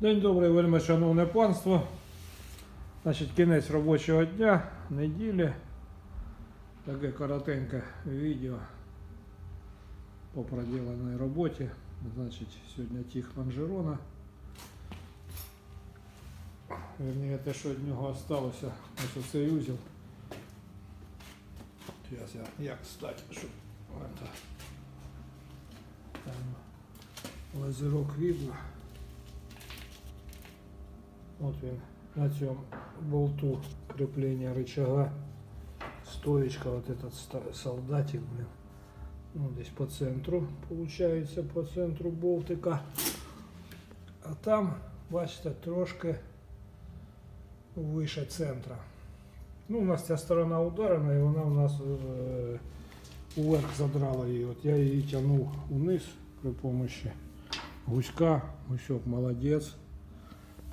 День добрий, вельми шановне панство. Значить, кінець робочого дня, неділі. Таке коротеньке відео по проділеній роботі. Значить, сьогодні тих лонжерона. Верніше, те, що від нього залишилося, ось оцей узел. Зараз я як стати, щоб лазерок видно. От він на цьому болту креплення рычага. Стоечка, вот этот ста- солдатик, блин. Ну, здесь по центру, получается, по центру болтика. А там, бачите, трошки вище центра. Ну, у нас ця сторона ударена, і вона у нас е, уверх задрала її. От я її тягнув униз при помощі гуська. Гусьок молодець.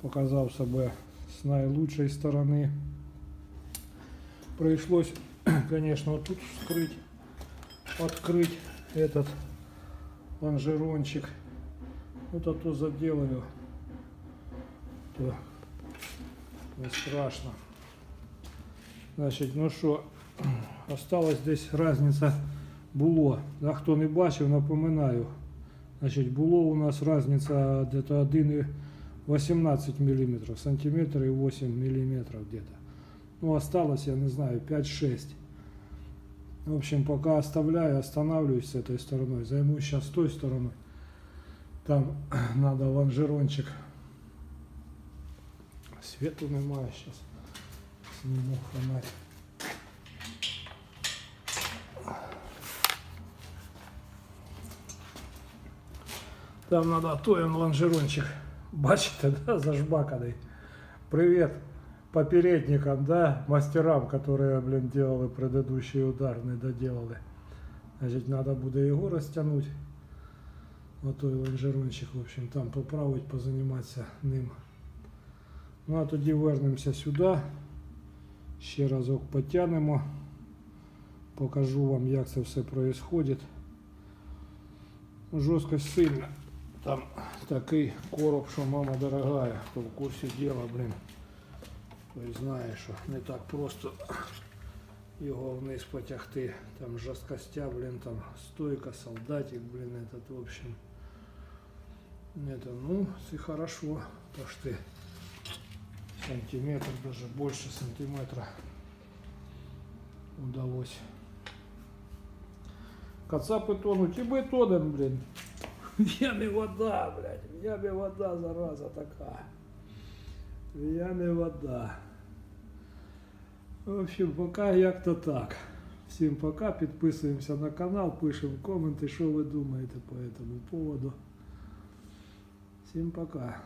показав себе з найкращої сторони. Прийшлось, звісно, тут вскрити, відкрити этот лонжерончик. Ну, вот а то заделаю, то не страшно. значит, ну что осталась здесь разница було. А хто не бачив, напоминаю. значит, було у нас різниця десь 1,8 18 миллиметров, сантиметр и 8 миллиметров где-то. Ну, осталось, я не знаю, 5-6. В общем, пока оставляю, останавливаюсь с этой стороной. Займусь сейчас той стороной. Там надо ланжерончик. Свет унимаю сейчас. Сниму фонарь. Там надо а той ланжерончик. Бачите, да, зажбаканий. Привет попередникам, да, мастерам, которые, блин, делали предыдущий удар, не доделали. Значит, надо буде його розтягнути. Отой лонжерончик, в общем, там поправить, позаніматися ним. Ну а тоді вернемося сюди. Ще разок потягнемо. Покажу вам, як це все происходит. Жорсткость сильна. Там такий короб, що мама дорогая, хто в курсі діла, блин. Той знає, що не так просто його вниз потягти. Там жорсткостя, блин, там стойка, солдатик, блин, этот, в общем. Это, ну, це хорошо, почти сантиметр, даже больше сантиметра удалось. Кацапи тонуть і ми тонем, блин. В ямі вода, блядь, в ямі вода, зараза така. В ямі вода. В общем, пока як-то так. Всім пока, підписуємося на канал, пишемо коменти, що ви думаєте по этому поводу. Всім пока.